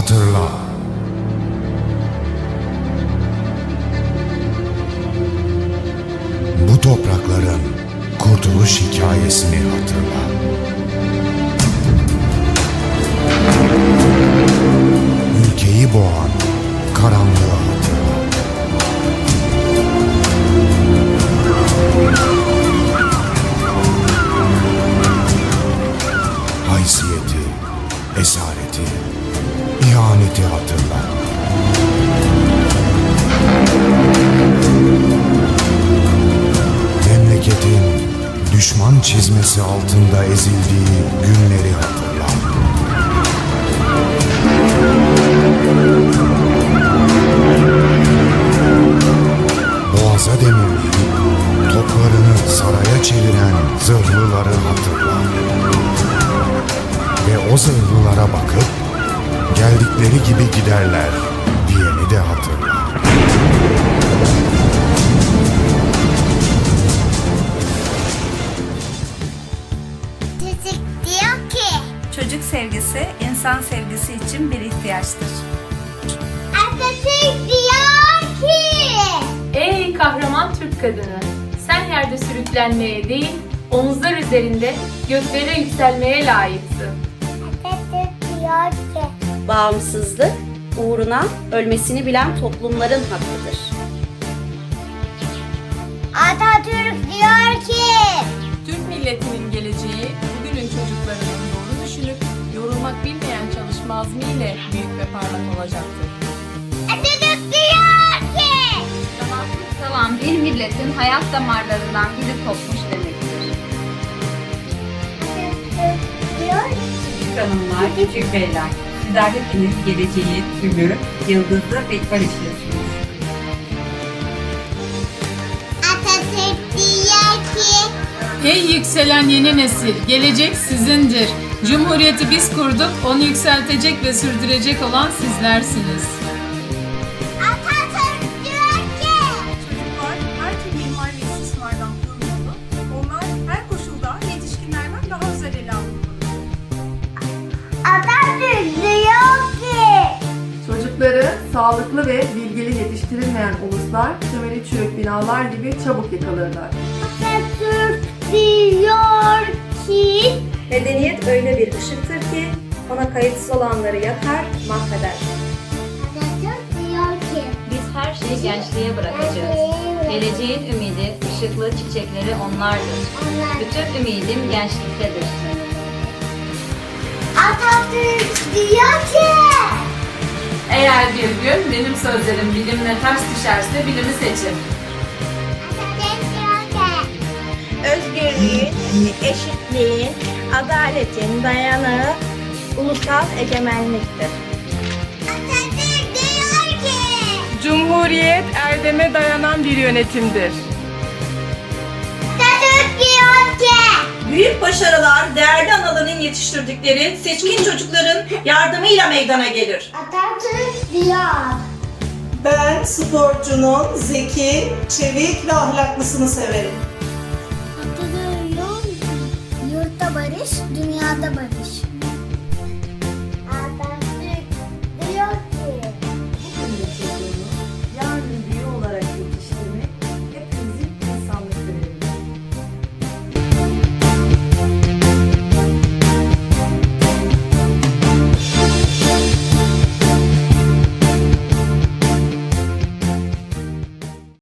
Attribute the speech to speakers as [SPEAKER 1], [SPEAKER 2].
[SPEAKER 1] hatırla. Bu toprakların kurtuluş hikayesini hatırla. Ülkeyi boğan karanlığı hatırla. Haysiyeti, esareti, ihaneti hatırla. Memleketin düşman çizmesi altında ezildiği günleri hatırla. Boğaza demirleyip toplarını saraya çeviren zırhlıları hatırla. Ve o zırhlılara bakıp giderler diyeni de hatırla.
[SPEAKER 2] Çocuk diyor ki
[SPEAKER 3] Çocuk sevgisi insan sevgisi için bir ihtiyaçtır.
[SPEAKER 2] Atatürk diyor ki
[SPEAKER 4] Ey kahraman Türk kadını! Sen yerde sürüklenmeye değil, omuzlar üzerinde göklere yükselmeye layıksın.
[SPEAKER 2] Atatürk diyor ki
[SPEAKER 5] Bağımsızlık uğruna ölmesini bilen toplumların hakkıdır.
[SPEAKER 2] Atatürk diyor ki
[SPEAKER 6] Türk milletinin geleceği bugünün çocuklarının doğru düşünüp yorulmak bilmeyen çalışma azmiyle büyük ve parlak olacaktır.
[SPEAKER 2] Atatürk diyor ki
[SPEAKER 7] Zamansız kalan bir milletin hayat damarlarından biri kopmuş demektir.
[SPEAKER 2] Atatürk diyor ki
[SPEAKER 8] Küçük hanımlar, küçük beyler. Sizler hepiniz geleceği, tümü, yıldızlı ve barışlısınız.
[SPEAKER 2] Atatürk diyor ki
[SPEAKER 6] Ey yükselen yeni nesil, gelecek sizindir. Cumhuriyeti biz kurduk, onu yükseltecek ve sürdürecek olan sizlersiniz.
[SPEAKER 9] Sağlıklı ve bilgili yetiştirilmeyen uluslar temeli çürük binalar gibi çabuk yıkılırlar.
[SPEAKER 2] Atatürk diyor ki
[SPEAKER 10] Medeniyet öyle bir ışıktır ki ona kayıtsız olanları yakar, mahveder.
[SPEAKER 2] Atatürk diyor ki
[SPEAKER 7] Biz her şeyi gençliğe bırakacağız. Geleceğin ümidi, ışıklı çiçekleri onlardır.
[SPEAKER 2] Onlar
[SPEAKER 7] Bütün ümidim gençliktedir.
[SPEAKER 2] Atatürk diyor ki
[SPEAKER 3] Eğer bir gün benim sözlerim bilimle ters düşerse bilimi seçin.
[SPEAKER 2] Atatürk diyor ki
[SPEAKER 10] Özgürlüğün, eşitliğin, adaletin dayanağı ulusal egemenliktir.
[SPEAKER 2] Atatürk diyor ki
[SPEAKER 6] Cumhuriyet erdeme dayanan bir yönetimdir.
[SPEAKER 2] Atatürk diyor ki
[SPEAKER 10] Büyük başarılar değerli analarının yetiştirdikleri seçkin çocukların yardımıyla meydana gelir.
[SPEAKER 2] Atatürk diyor
[SPEAKER 11] Ben sporcunun zeki, çevik ve ahlaklısını severim.
[SPEAKER 2] Atatürk diyor ki yurtta barış, dünyada barış.